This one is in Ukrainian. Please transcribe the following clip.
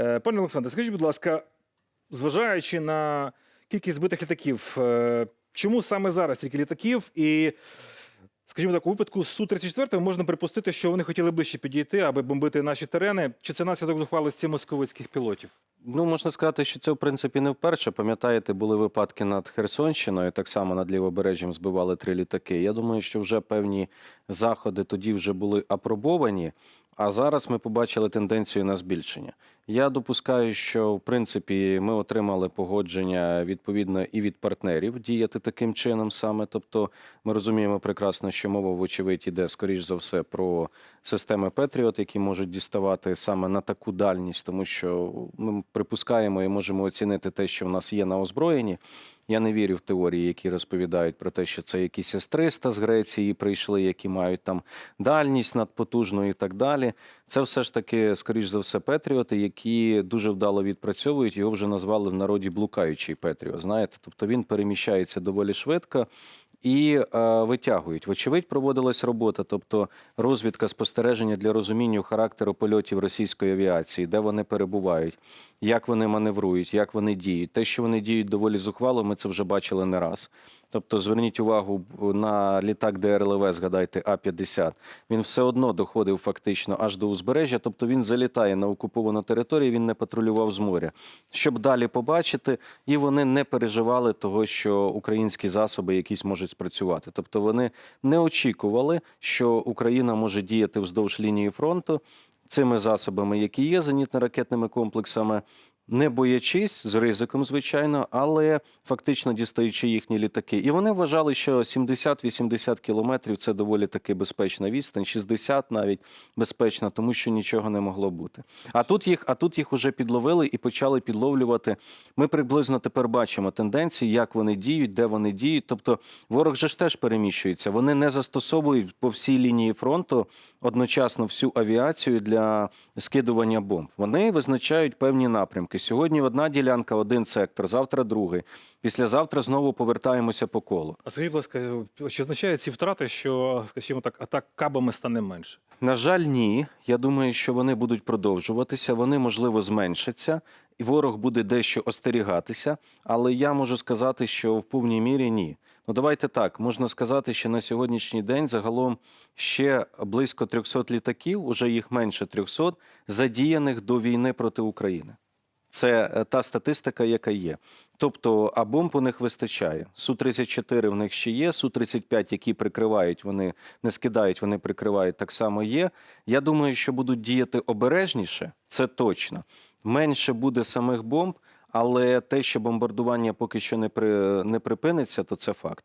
Е, Пане Олександре, скажіть, будь ласка, зважаючи на кількість збитих літаків, е, чому саме зараз тільки літаків? І, скажімо так, у випадку з Су-34 можна припустити, що вони хотіли ближче підійти, аби бомбити наші терени. Чи це наслідок зухвалості московицьких пілотів? Ну, можна сказати, що це в принципі не вперше. Пам'ятаєте, були випадки над Херсонщиною, так само над лівобережжям збивали три літаки. Я думаю, що вже певні заходи тоді вже були апробовані. А зараз ми побачили тенденцію на збільшення. Я допускаю, що в принципі ми отримали погодження відповідно і від партнерів діяти таким чином саме. Тобто, ми розуміємо прекрасно, що мова, вочевидь, іде скоріш за все про системи Петріот, які можуть діставати саме на таку дальність, тому що ми припускаємо і можемо оцінити те, що в нас є на озброєнні. Я не вірю в теорії, які розповідають про те, що це якісь С-300 з Греції прийшли, які мають там дальність надпотужну і так далі. Це все ж таки, скоріш за все, Петріоти, які дуже вдало відпрацьовують. Його вже назвали в народі блукаючий Петріот. Знаєте, тобто він переміщається доволі швидко. І е, витягують. Вочевидь, проводилась робота, тобто розвідка спостереження для розуміння характеру польотів російської авіації, де вони перебувають, як вони маневрують, як вони діють. Те, що вони діють доволі зухвало, ми це вже бачили не раз. Тобто, зверніть увагу на літак ДРЛВ, згадайте, А-50. Він все одно доходив фактично аж до узбережжя, тобто він залітає на окуповану територію, він не патрулював з моря. Щоб далі побачити, і вони не переживали того, що українські засоби якісь можуть спрацювати. Тобто вони не очікували, що Україна може діяти вздовж лінії фронту цими засобами, які є зенітно-ракетними комплексами. Не боячись з ризиком, звичайно, але фактично дістаючи їхні літаки. І вони вважали, що 70-80 кілометрів це доволі таки безпечна відстань, 60 навіть безпечна, тому що нічого не могло бути. А тут їх, а тут їх уже підловили і почали підловлювати. Ми приблизно тепер бачимо тенденції, як вони діють, де вони діють. Тобто ворог же ж теж переміщується. Вони не застосовують по всій лінії фронту одночасно всю авіацію для скидування бомб. Вони визначають певні напрямки. Сьогодні одна ділянка, один сектор, завтра другий. Післязавтра знову повертаємося по колу. А скажіть, будь ласка, чи означають ці втрати, що, скажімо так, атак кабами стане менше? На жаль, ні. Я думаю, що вони будуть продовжуватися. Вони можливо зменшаться, і ворог буде дещо остерігатися. Але я можу сказати, що в повній мірі ні. Ну давайте так. Можна сказати, що на сьогоднішній день загалом ще близько 300 літаків, уже їх менше 300, задіяних до війни проти України. Це е, та статистика, яка є. Тобто, а бомб у них вистачає. Су-34 в них ще є, Су-35, які прикривають, вони не скидають, вони прикривають, так само є. Я думаю, що будуть діяти обережніше, це точно. Менше буде самих бомб, але те, що бомбардування поки що не, при, не припиниться, то це факт.